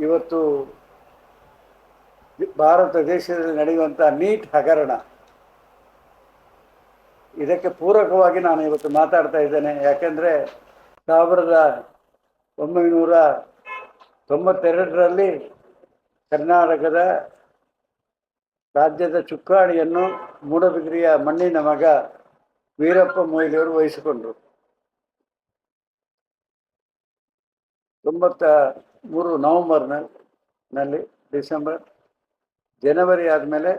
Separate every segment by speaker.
Speaker 1: ಇವತ್ತು ಭಾರತ ದೇಶದಲ್ಲಿ ನಡೆಯುವಂಥ ನೀಟ್ ಹಗರಣ. ಇದಕ್ಕೆ ಪೂರಕವಾಗಿ ನಾನು ಇವತ್ತು ಮಾತಾಡ್ತಾ ಇದ್ದೇನೆ. ಯಾಕೆಂದರೆ ಸಾವಿರದ ಒಂಬೈನೂರ ತೊಂಬತ್ತೆರಡರಲ್ಲಿ ಕರ್ನಾಟಕದ ರಾಜ್ಯದ ಚುಕ್ಕಾಣಿಯನ್ನು ಮೂಡಬಿದ್ರಿಯ ಮಣ್ಣಿನ ಮಗ ವೀರಪ್ಪ ಮೊಯ್ಲಿಯವರು ವಹಿಸಿಕೊಂಡರು. ತೊಂಬತ್ತ ಮೂರು ನವೆಂಬರ್ನಲ್ಲಿ ನಲ್ಲಿ ಡಿಸೆಂಬರ್, ಜನವರಿ ಆದಮೇಲೆ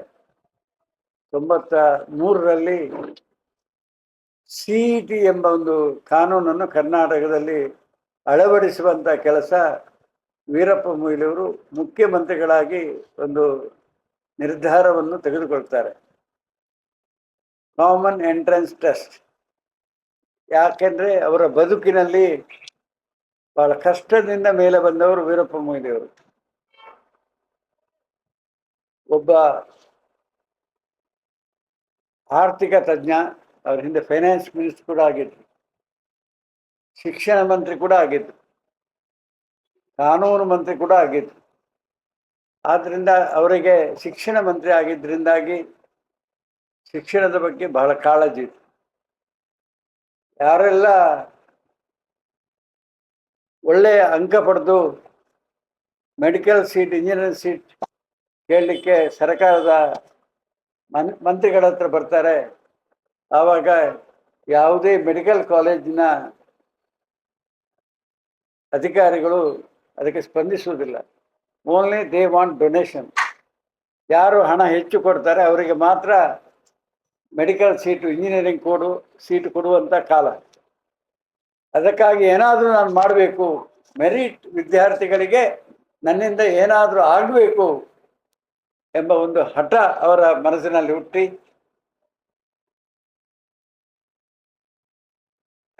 Speaker 1: ತೊಂಬತ್ತ ಮೂರರಲ್ಲಿ ಸಿ ಟಿ ಎಂಬ ಒಂದು ಕಾನೂನನ್ನು ಕರ್ನಾಟಕದಲ್ಲಿ ಅಳವಡಿಸುವಂಥ ಕೆಲಸ ವೀರಪ್ಪ ಮೊಯ್ಲಿಯವರು ಮುಖ್ಯಮಂತ್ರಿಗಳಾಗಿ ಒಂದು ನಿರ್ಧಾರವನ್ನು ತೆಗೆದುಕೊಳ್ತಾರೆ. Common entrance test. ಯಾಕೆಂದರೆ ಅವರ ಬದುಕಿನಲ್ಲಿ ಬಹಳ ಕಷ್ಟದಿಂದ ಮೇಲೆ ಬಂದವರು ವೀರಪ್ಪ ಮೊಯ್ಲಿಯವರು ಒಬ್ಬ ಆರ್ಥಿಕ ತಜ್ಞ, ಅವ್ರ ಹಿಂದೆ ಫೈನಾನ್ಸ್ ಮಿನಿಸ್ಟರ್ ಕೂಡ ಆಗಿದ್ರು. ಶಿಕ್ಷಣ ಮಂತ್ರಿ ಕೂಡ ಆಗಿದ್ರು. ಕಾನೂನು ಮಂತ್ರಿ ಕೂಡ ಆಗಿದ್ರು. ಆದ್ರಿಂದ ಅವರಿಗೆ ಶಿಕ್ಷಣ ಮಂತ್ರಿ ಆಗಿದ್ದರಿಂದಾಗಿ ಶಿಕ್ಷಣದ ಬಗ್ಗೆ ಬಹಳ ಕಾಳಜಿ ಇತ್ತು. ಯಾರೆಲ್ಲ ಒಳ್ಳೆಯ ಅಂಕ ಪಡೆದು ಮೆಡಿಕಲ್ ಸೀಟ್ ಇಂಜಿನಿಯರಿಂಗ್ ಸೀಟ್ ಕೇಳಲಿಕ್ಕೆ ಸರ್ಕಾರದ ಮನ್, ಮಂತ್ರಿಗಳ ಬರ್ತಾರೆ. ಆವಾಗ ಯಾವುದೇ ಮೆಡಿಕಲ್ ಕಾಲೇಜಿನ ಅಧಿಕಾರಿಗಳು ಅದಕ್ಕೆ ಸ್ಪಂದಿಸುವುದಿಲ್ಲ. ಓನ್ಲಿ ದೇ ವಾಂಟ್ ಡೊನೇಷನ್ ಯಾರು ಹಣ ಹೆಚ್ಚು ಕೊಡ್ತಾರೆ, ಅವರಿಗೆ ಮಾತ್ರ ಮೆಡಿಕಲ್ ಸೀಟು ಇಂಜಿನಿಯರಿಂಗ್ ಕೊಡು ಸೀಟ್ ಕೊಡುವಂಥ ಕಾಲ. ಅದಕ್ಕಾಗಿ ಏನಾದರೂ ನಾನು ಮಾಡಬೇಕು. ಮೆರಿಟ್ ವಿದ್ಯಾರ್ಥಿಗಳಿಗೆ ನನ್ನಿಂದ ಏನಾದರೂ ಆಗಬೇಕು ಎಂಬ ಒಂದು ಹಠ ಅವರ ಮನಸ್ಸಿನಲ್ಲಿ ಹುಟ್ಟಿ.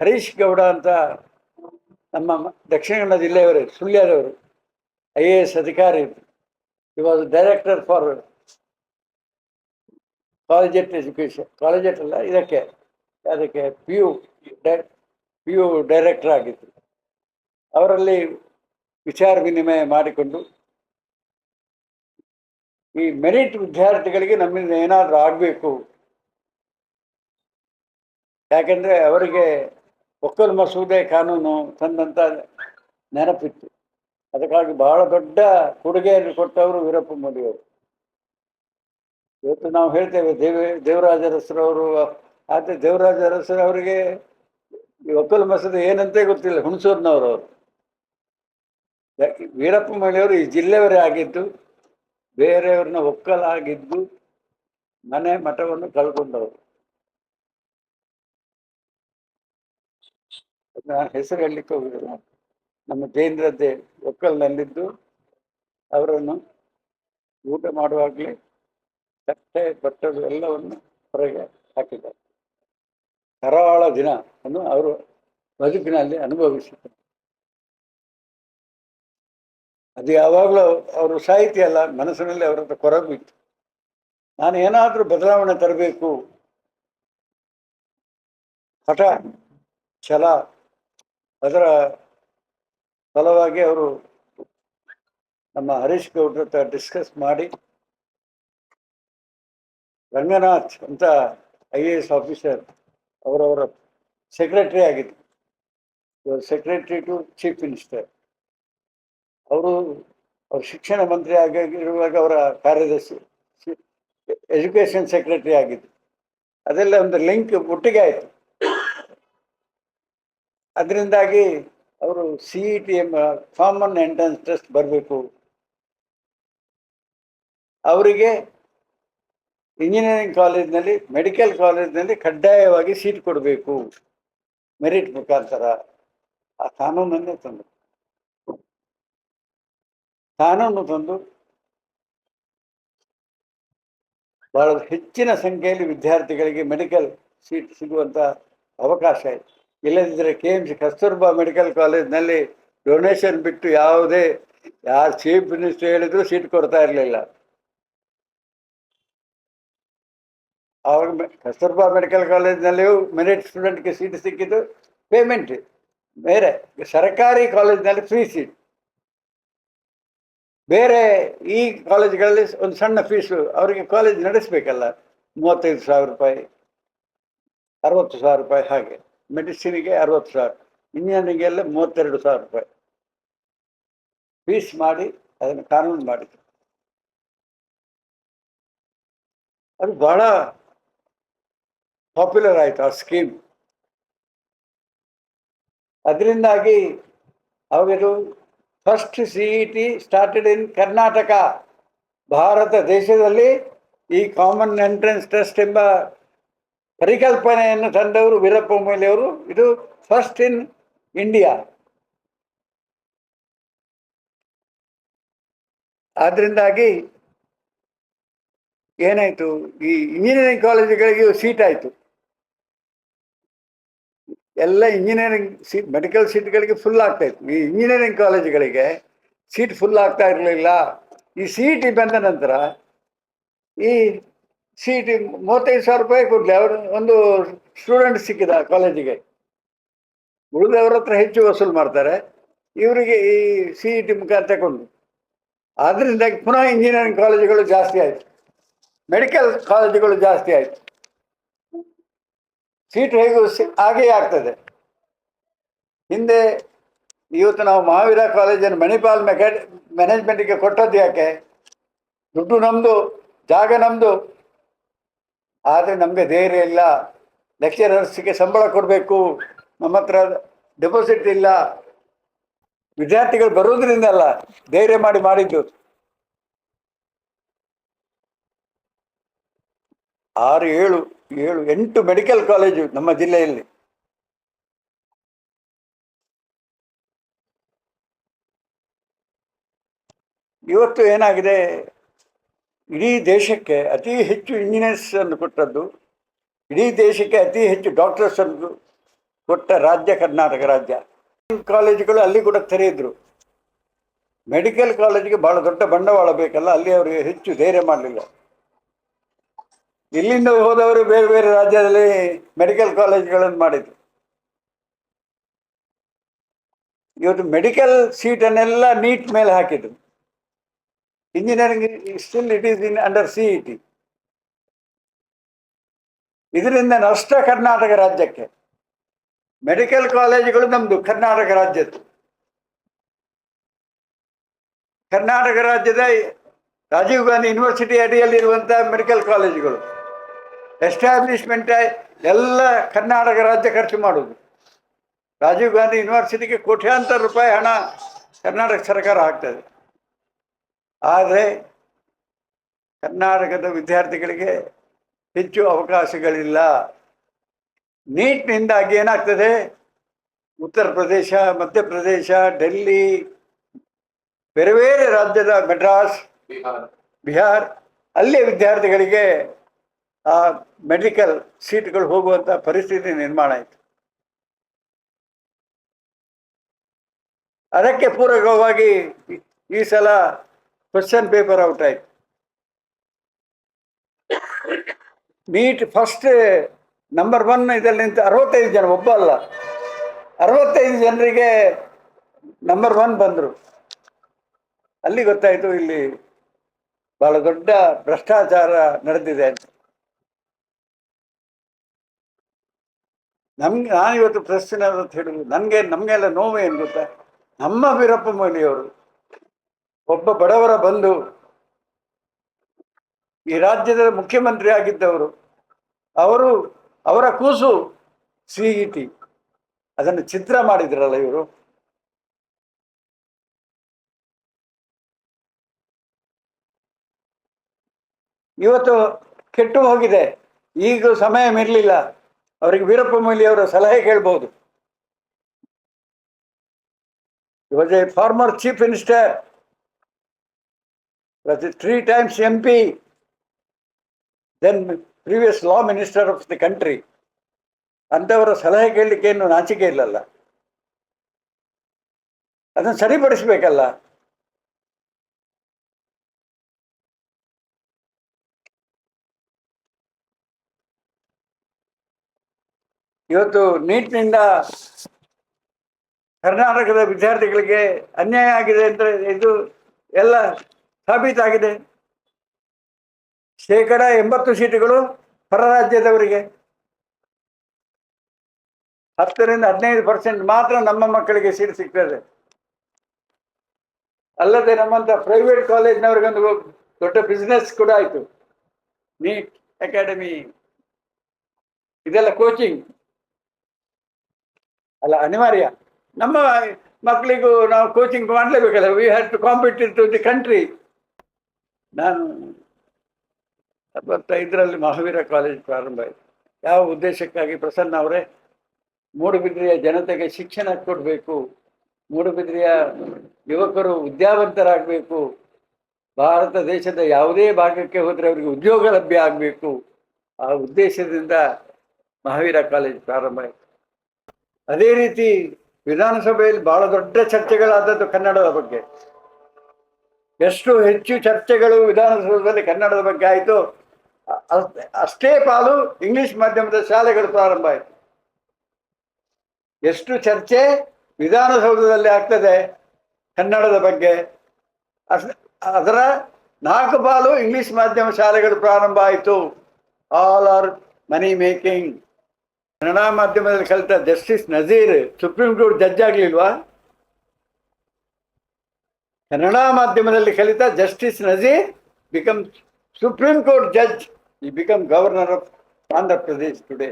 Speaker 1: ಹರೀಶ್ ಗೌಡ ಅಂತ ನಮ್ಮ ದಕ್ಷಿಣ ಕನ್ನಡ ಜಿಲ್ಲೆಯವರೇ, ಸುಳ್ಯದವರು, ಐ ಎ ಎಸ್ ಅಧಿಕಾರಿ he was director for collegiate education collegiate ಅಲ್ಲ, ಇದಕ್ಕೆ, ಅದಕ್ಕೆ P U P U director ಆಗಿದ್ದರು ಅವರಲ್ಲಿ ವಿಚಾರ ವಿನಿಮಯ ಮಾಡಿಕೊಂಡು ಈ ಮೆರಿಟ್ ವಿದ್ಯಾರ್ಥಿಗಳಿಗೆ ನಮ್ಮಿಂದ ಏನಾದರೂ ಆಗಬೇಕು. ಯಾಕೆಂದರೆ ಅವರಿಗೆ ಒಕ್ಕಲ್ ಮಸೂದೆ ಕಾನೂನು ತಂದಂಥ ನೆನಪಿತ್ತು. ಅದಕ್ಕಾಗಿ ಬಹಳ ದೊಡ್ಡ ಕೊಡುಗೆಯನ್ನು ಕೊಟ್ಟವರು ವೀರಪ್ಪ ಮೊಯ್ಲಿಯವರು ಇವತ್ತು ನಾವು ಹೇಳ್ತೇವೆ ದೇವ ದೇವರಾಜ ಅರಸರವರು ಆದರೆ ದೇವರಾಜ ಅರಸರು ಅವರಿಗೆ ಈ ಒಕ್ಕಲು ಮಸದ ಏನಂತ ಗೊತ್ತಿಲ್ಲ, ಹುಣಸೂರಿನವರು ಅವರು. ವೀರಪ್ಪ ಮೊಯ್ಲಿಯವರು ಈ ಜಿಲ್ಲೆಯವರೇ ಆಗಿದ್ದು, ಬೇರೆಯವ್ರನ್ನ ಒಕ್ಕಲಾಗಿದ್ದು, ಮನೆ ಮಠವನ್ನು ಕಳ್ಕೊಂಡವರು. ನಾನು ಹೆಸರು ಹೇಳಲಿಕ್ಕೆ ಹೋಗುದಿಲ್ಲ ನಮ್ಮ ಜೈಂದ್ರದ್ದೆ ಒಕ್ಕಲ್ನಲ್ಲಿದ್ದು, ಅವರನ್ನು ಊಟ ಮಾಡುವಾಗಲೇ ಬಟ್ಟಲು ಎಲ್ಲವನ್ನು ಹೊರಗೆ ಹಾಕಿದ್ದಾರೆ. ಕರಾಳ ದಿನ ಅನ್ನು ಅವರು ಬದುಕಿನಲ್ಲಿ ಅನುಭವಿಸಿದ್ದಾರೆ ಅದು ಯಾವಾಗಲೂ ಅವರು ಸಾಹಿತ್ಯ ಅಲ್ಲ, ಮನಸ್ಸಿನಲ್ಲಿ ಅವರ ಹತ್ರ ಕೊರಗು ಇತ್ತು. ನಾನು ಏನಾದರೂ ಬದಲಾವಣೆ ತರಬೇಕು? ಹಠ, ಛಲ, ಅದರ ಫಲವಾಗಿ ಅವರು ನಮ್ಮ ಹರೀಶ್ ಗೌಡ್ರ ಹತ್ರ ಡಿಸ್ಕಸ್ ಮಾಡಿ, ರಂಗನಾಥ್ ಅಂತ ಐ ಎ ಎಸ್ ಆಫೀಸರ್ ಅವರವರ ಸೆಕ್ರೆಟರಿ ಆಗಿದ್ರು ಸೆಕ್ರೆಟರಿ ಟು ಚೀಫ್ ಮಿನಿಸ್ಟರ್ ಅವರು ಅವರು ಶಿಕ್ಷಣ ಮಂತ್ರಿ ಆಗಿರುವಾಗ ಅವರ ಕಾರ್ಯದರ್ಶಿ ಎಜುಕೇಷನ್ ಸೆಕ್ರೆಟರಿ ಆಗಿದ್ದು. ಅದೆಲ್ಲ ಒಂದು ಲಿಂಕ್ ಒಟ್ಟಿಗೆ ಆಯಿತು. ಅದರಿಂದಾಗಿ ಅವರು ಸಿ ಇ ಟಿ ಎಂಬ ಕಾಮನ್ ಎಂಟ್ರೆನ್ಸ್ ಟೆಸ್ಟ್ ಬರಬೇಕು. ಅವರಿಗೆ ಇಂಜಿನಿಯರಿಂಗ್ ಕಾಲೇಜ್ನಲ್ಲಿ ಮೆಡಿಕಲ್ ಕಾಲೇಜ್ನಲ್ಲಿ ಕಡ್ಡಾಯವಾಗಿ ಸೀಟ್ ಕೊಡಬೇಕು. ಮೆರಿಟ್ ಮುಖಾಂತರ. ಆ ಕಾನೂನನ್ನೇ ತಂದು. ಕಾನೂನು ತಂದು ಬಹಳ ಹೆಚ್ಚಿನ ಸಂಖ್ಯೆಯಲ್ಲಿ ವಿದ್ಯಾರ್ಥಿಗಳಿಗೆ ಮೆಡಿಕಲ್ ಸೀಟ್ ಸಿಗುವಂಥ ಅವಕಾಶ ಇಲ್ಲದಿದ್ದರೆ K M C Kasturba medical ಕಾಲೇಜ್ನಲ್ಲಿ ಡೊನೇಷನ್ ಬಿಟ್ಟು ಯಾವುದೇ, ಯಾರು ಚೀಫ್ ಮಿನಿಸ್ಟರ್ ಹೇಳಿದ್ರು ಸೀಟ್ ಕೊಡ್ತಾ ಇರಲಿಲ್ಲ. ಆವಾಗ ಮೆ- ಕಸ್ತೂರ್ಬಾ ಮೆಡಿಕಲ್ ಕಾಲೇಜ್ನಲ್ಲಿಯೂ ಮೆರಿಟ್ ಸ್ಟೂಡೆಂಟ್ಗೆ ಸೀಟ್ ಸಿಕ್ಕಿದ್ದು ಪೇಮೆಂಟ್. ಬೇರೆ, ಸರ್ಕಾರಿ ಕಾಲೇಜ್ನಲ್ಲಿ ಫ್ರೀ ಸೀಟ್. ಬೇರೆ ಈ ಕಾಲೇಜ್ಗಳಲ್ಲಿ ಒಂದು ಸಣ್ಣ ಫೀಸು ಅವರಿಗೆ ಕಾಲೇಜ್ ನಡೆಸಬೇಕಲ್ಲ, ಮೂವತ್ತೈದು ಸಾವಿರ ರೂಪಾಯಿ, ಅರವತ್ತು ಸಾವಿರ ರೂಪಾಯಿ ಹಾಗೆ. ಮೆಡಿಸಿನಿಗೆ ಅರವತ್ತು ಸಾವಿರ ಇಂಜಿನಿಯರಿಂಗೆಲ್ಲ ಮೂವತ್ತೆರಡು ಸಾವಿರ ರೂಪಾಯಿ. ಫೀಸ್ ಮಾಡಿ ಅದನ್ನು ಕಾನೂನು ಮಾಡಿದ್ರು. ಅದು ಬಹಳ ಪಾಪ್ಯುಲರ್ ಆಯಿತು ಆ ಸ್ಕೀಮ್ ಅದರಿಂದಾಗಿ ಅವರು first C E T started in Karnataka Bharat ದೇಶದಲ್ಲಿ ಈ ಕಾಮನ್ ಎಂಟ್ರೆನ್ಸ್ ಟೆಸ್ಟ್ ಎಂಬ ಪರಿಕಲ್ಪನೆಯನ್ನು ತಂದವರು ವೀರಪ್ಪ ಮೊಯ್ಲಿಯವರು ಇದು ಫಸ್ಟ್ ಇನ್ ಇಂಡಿಯಾ ಆದ್ರಿಂದಾಗಿ ಏನಾಯಿತು? ಈ ಇಂಜಿನಿಯರಿಂಗ್ ಕಾಲೇಜುಗಳಿಗೆ ಸೀಟ್ ಆಯಿತು. ಎಲ್ಲ ಇಂಜಿನಿಯರಿಂಗ್ ಸೀಟ್ ಮೆಡಿಕಲ್ ಸೀಟ್ಗಳಿಗೆ ಫುಲ್ ಆಗ್ತಾ ಇತ್ತು. ಈ ಇಂಜಿನಿಯರಿಂಗ್ ಕಾಲೇಜುಗಳಿಗೆ ಸೀಟ್ ಫುಲ್ ಆಗ್ತಾ ಇರಲಿಲ್ಲ. ಈ ಸಿ ಬಂದ ನಂತರ ಈ ಸಿ ಟಿ ಮೂವತ್ತೈದು ಸಾವಿರ ರೂಪಾಯಿ ಕೊಡಲಿ. ಅವರು ಒಂದು ಸ್ಟೂಡೆಂಟ್ ಸಿಕ್ಕಿದ ಕಾಲೇಜಿಗೆ ಉಳಿದವ್ರ ಹತ್ರ ಹೆಚ್ಚು ವಸೂಲು ಮಾಡ್ತಾರೆ. ಇವರಿಗೆ ಈ ಸಿ ಇ ಟಿ ಮುಖಾಂತರ ತಗೊಂಡು ಆದ್ದರಿಂದಾಗಿ ಪುನಃ ಇಂಜಿನಿಯರಿಂಗ್ ಕಾಲೇಜುಗಳು ಜಾಸ್ತಿ ಆಯಿತು. ಮೆಡಿಕಲ್ ಕಾಲೇಜುಗಳು ಜಾಸ್ತಿ ಆಯಿತು. ಸೀಟ್ ಹೇಗೂ ಹಾಗೇ ಆಗ್ತದೆ. ಹಿಂದೆ ಇವತ್ತು ನಾವು ಮಹಾವೀರ ಕಾಲೇಜನ್ನು ಮಣಿಪಾಲ್ ಮೆಕ್ಯಾಡ್ ಮ್ಯಾನೇಜ್ಮೆಂಟಿಗೆ ಕೊಟ್ಟದ್ದು ಯಾಕೆ? ದುಡ್ಡು ನಮ್ಮದು ಜಾಗ ನಮ್ಮದು ಆದರೆ ನಮಗೆ ಧೈರ್ಯ ಇಲ್ಲ. ಲೆಕ್ಚರರ್ಸ್ಗೆ ಸಂಬಳ ಕೊಡಬೇಕು. ನಮ್ಮ ಹತ್ರ ಡೆಪಾಸಿಟ್ ಇಲ್ಲ. ವಿದ್ಯಾರ್ಥಿಗಳು ಬರೋದ್ರಿಂದ ಅಲ್ಲ ಧೈರ್ಯ ಮಾಡಿ ಮಾಡಿದ್ದು. ಆರು ಏಳು ಏಳು, ಎಂಟು ಮೆಡಿಕಲ್ ಕಾಲೇಜು ನಮ್ಮ ಜಿಲ್ಲೆಯಲ್ಲಿ. ಇವತ್ತು ಏನಾಗಿದೆ? ಇಡೀ ದೇಶಕ್ಕೆ ಅತಿ ಹೆಚ್ಚು ಇಂಜಿನಿಯರ್ಸ್ ಅನ್ನು ಕೊಟ್ಟದ್ದು, ಇಡೀ ದೇಶಕ್ಕೆ ಅತಿ ಹೆಚ್ಚು ಡಾಕ್ಟರ್ಸ್ ಅನ್ನು ಕೊಟ್ಟ ರಾಜ್ಯ ಕರ್ನಾಟಕ ರಾಜ್ಯ. ಕಾಲೇಜುಗಳು ಅಲ್ಲಿ ಕೂಡ ತೆರೆಯಿದ್ರು ಮೆಡಿಕಲ್ ಕಾಲೇಜಿಗೆ ಬಹಳ ದೊಡ್ಡ ಬಂಡವಾಳ ಬೇಕಲ್ಲ, ಅಲ್ಲಿ ಅವರಿಗೆ ಹೆಚ್ಚು ಧೈರ್ಯ ಮಾಡಲಿಲ್ಲ. ಇಲ್ಲಿಂದ ಹೋದವರು ಬೇರೆ ಬೇರೆ ರಾಜ್ಯದಲ್ಲಿ ಮೆಡಿಕಲ್ ಕಾಲೇಜ್ಗಳನ್ನು ಮಾಡಿದ್ರು. ಇವತ್ತು ಮೆಡಿಕಲ್ ಸೀಟನ್ನೆಲ್ಲ ನೀಟ್ ಮೇಲೆ ಹಾಕಿದ್ರು. Engineering still it is in under C E T ಇದರಿಂದ ನಷ್ಟ ಕರ್ನಾಟಕ ರಾಜ್ಯಕ್ಕೆ. ಮೆಡಿಕಲ್ ಕಾಲೇಜುಗಳು ನಮ್ಮದು ಕರ್ನಾಟಕ ರಾಜ್ಯದ್ದು. ಕರ್ನಾಟಕ ರಾಜ್ಯದ ರಾಜೀವ್ ಗಾಂಧಿ ಯೂನಿವರ್ಸಿಟಿ ಅಡಿಯಲ್ಲಿರುವಂಥ ಮೆಡಿಕಲ್ ಕಾಲೇಜುಗಳು ಎಸ್ಟಾಬ್ಲಿಷ್ಮೆಂಟ್ ಎಲ್ಲ ಕರ್ನಾಟಕ ರಾಜ್ಯ ಖರ್ಚು ಮಾಡೋದು. ರಾಜೀವ್ ಗಾಂಧಿ ಯೂನಿವರ್ಸಿಟಿಗೆ ಕೋಟ್ಯಾಂತರ ರೂಪಾಯಿ ಹಣ ಕರ್ನಾಟಕ ಸರ್ಕಾರ ಹಾಕ್ತದೆ. ಆದರೆ ಕರ್ನಾಟಕದ ವಿದ್ಯಾರ್ಥಿಗಳಿಗೆ ಹೆಚ್ಚು ಅವಕಾಶಗಳಿಲ್ಲ. ನೀಟ್ನಿಂದಾಗಿ ಏನಾಗ್ತದೆ? ಉತ್ತರ ಪ್ರದೇಶ ಮಧ್ಯಪ್ರದೇಶ ಡೆಲ್ಲಿ ಬೇರೆ ಬೇರೆ ರಾಜ್ಯದ ಮೆಡ್ರಾಸ್ ಬಿಹಾರ್ ಅಲ್ಲಿಯ ವಿದ್ಯಾರ್ಥಿಗಳಿಗೆ ಆ ಮೆಡಿಕಲ್ ಸೀಟ್ಗಳು ಹೋಗುವಂಥ ಪರಿಸ್ಥಿತಿ ನಿರ್ಮಾಣ ಆಯಿತು. ಅದಕ್ಕೆ ಪೂರಕವಾಗಿ ಈ- ಸಲ ಕ್ವಶನ್ ಪೇಪರ್ ಔಟ್ ಆಯ್ತು. ನೀಟ್ ಫಸ್ಟ್ ನಂಬರ್ ಒನ್ ಇದರಲ್ಲಿ ನಿಂತು ಅರವತ್ತೈದು ಜನ, ಒಬ್ಬ ಅಲ್ಲ. ಅರವತ್ತೈದು ಜನರಿಗೆ ನಂಬರ್ ಒನ್ ಬಂದರು. ಅಲ್ಲಿ ಗೊತ್ತಾಯಿತು ಇಲ್ಲಿ ಬಹಳ ದೊಡ್ಡ ಭ್ರಷ್ಟಾಚಾರ ನಡೆದಿದೆ ಅಂತ. ನಮ್ಗೆ ನಾನಿವತ್ತು ಪ್ರಶ್ನೆ ಅಂತ ಹೇಳುದು ನನಗೆ, ನಮಗೆಲ್ಲ ನೋವು ಏನು ಗೊತ್ತಾ? ನಮ್ಮ ವೀರಪ್ಪ ಮೊಯ್ಲಿಯವರು ಒಬ್ಬ ಬಡವರ ಬಂಧು, ಈ ರಾಜ್ಯದ ಮುಖ್ಯಮಂತ್ರಿ ಆಗಿದ್ದವರು, ಅವರು ಅವರ ಕೂಸು ಸಿ ಇ ಅದನ್ನು ಚಿತ್ರ ಮಾಡಿದ್ರಲ್ಲ ಇವರು? ಇವತ್ತು ಕೆಟ್ಟು ಹೋಗಿದೆ. ಈಗ ಸಮಯ ಮಿರಲಿಲ್ಲ ಅವರಿಗೆ ವೀರಪ್ಪ ಮೊಯ್ಲಿ ಅವರ ಸಲಹೆ ಕೇಳ್ಬೋದು was a former chief minister a three times M P then previous law minister of the country ಅಂಥವರ ಸಲಹೆ ಕೇಳಲಿಕ್ಕೆ ಏನು ನಾಚಿಕೆ ಇಲ್ಲಲ್ಲ. ಅದನ್ನು ಸರಿಪಡಿಸ್ಬೇಕಲ್ಲ. ಇವತ್ತು ನೀಟ್ನಿಂದ ಕರ್ನಾಟಕದ ವಿದ್ಯಾರ್ಥಿಗಳಿಗೆ ಅನ್ಯಾಯ ಆಗಿದೆ ಅಂತ ಇದು ಎಲ್ಲ ಸಾಬೀತಾಗಿದೆ. ಶೇಕಡ ಎಂಬತ್ತು ಸೀಟುಗಳು ಹೊರ ರಾಜ್ಯದವರಿಗೆ ಹತ್ತರಿಂದ ಹದಿನೈದು ಪರ್ಸೆಂಟ್ ಮಾತ್ರ ನಮ್ಮ ಮಕ್ಕಳಿಗೆ ಸೀಟ್ ಸಿಗ್ತದೆ. ಅಲ್ಲದೆ ನಮ್ಮಂತ ಪ್ರೈವೇಟ್ ಕಾಲೇಜ್ನವ್ರಿಗೊಂದು ದೊಡ್ಡ ಬಿಸ್ನೆಸ್ ಕೂಡ ಆಯಿತು. ನೀಟ್ ಅಕಾಡೆಮಿ ಇದೆಲ್ಲ ಕೋಚಿಂಗ್ ಅಲ್ಲ, ಅನಿವಾರ್ಯ. ನಮ್ಮ ಮಕ್ಕಳಿಗೂ ನಾವು coaching ಮಾಡಲೇಬೇಕಲ್ಲ we have to compete to the country ನಾನು ಎಪ್ಪತ್ತೈದರಲ್ಲಿ ಮಹಾವೀರ ಕಾಲೇಜ್ ಪ್ರಾರಂಭ ಆಯಿತು. ಯಾವ ಉದ್ದೇಶಕ್ಕಾಗಿ? ಪ್ರಸನ್ನ ಅವರೇ, ಮೂಡುಬಿದ್ರಿಯ ಜನತೆಗೆ ಶಿಕ್ಷಣ ಕೊಡಬೇಕು. ಮೂಡುಬಿದ್ರಿಯ ಯುವಕರು ವಿದ್ಯಾವಂತರಾಗಬೇಕು. ಭಾರತ ದೇಶದ ಯಾವುದೇ ಭಾಗಕ್ಕೆ ಹೋದರೆ ಅವರಿಗೆ ಉದ್ಯೋಗ ಲಭ್ಯ ಆಗಬೇಕು. ಆ ಉದ್ದೇಶದಿಂದ ಮಹಾವೀರ ಕಾಲೇಜ್ ಪ್ರಾರಂಭ ಆಯಿತು. ಅದೇ ರೀತಿ ವಿಧಾನಸಭೆಯಲ್ಲಿ ಬಹಳ ದೊಡ್ಡ ಚರ್ಚೆಗಳಾದದ್ದು ಕನ್ನಡದ ಬಗ್ಗೆ. ಎಷ್ಟು ಹೆಚ್ಚು ಚರ್ಚೆಗಳು ವಿಧಾನಸೌಧದಲ್ಲಿ ಕನ್ನಡದ ಬಗ್ಗೆ ಆಯಿತು ಅಷ್ಟೇ ಪಾಲು ಇಂಗ್ಲಿಷ್ ಮಾಧ್ಯಮದ ಶಾಲೆಗಳು ಪ್ರಾರಂಭ ಆಯಿತು. ಎಷ್ಟು ಚರ್ಚೆ ವಿಧಾನಸೌಧದಲ್ಲಿ ಆಗ್ತದೆ ಕನ್ನಡದ ಬಗ್ಗೆ ಅದರ ನಾಲ್ಕು ಪಾಲು ಇಂಗ್ಲಿಷ್ ಮಾಧ್ಯಮ ಶಾಲೆಗಳು ಪ್ರಾರಂಭ ಆಯಿತು. All are money making Kannada ಮಾಧ್ಯಮದಲ್ಲಿ ಕಲಿತ justice Nazeer, supreme court judge ಆಗಲಿಲ್ವಾ? Kannada ಮಾಧ್ಯಮದಲ್ಲಿ ಕಲಿತ justice Nazeer become supreme court judge he become governor of Andhra Pradesh today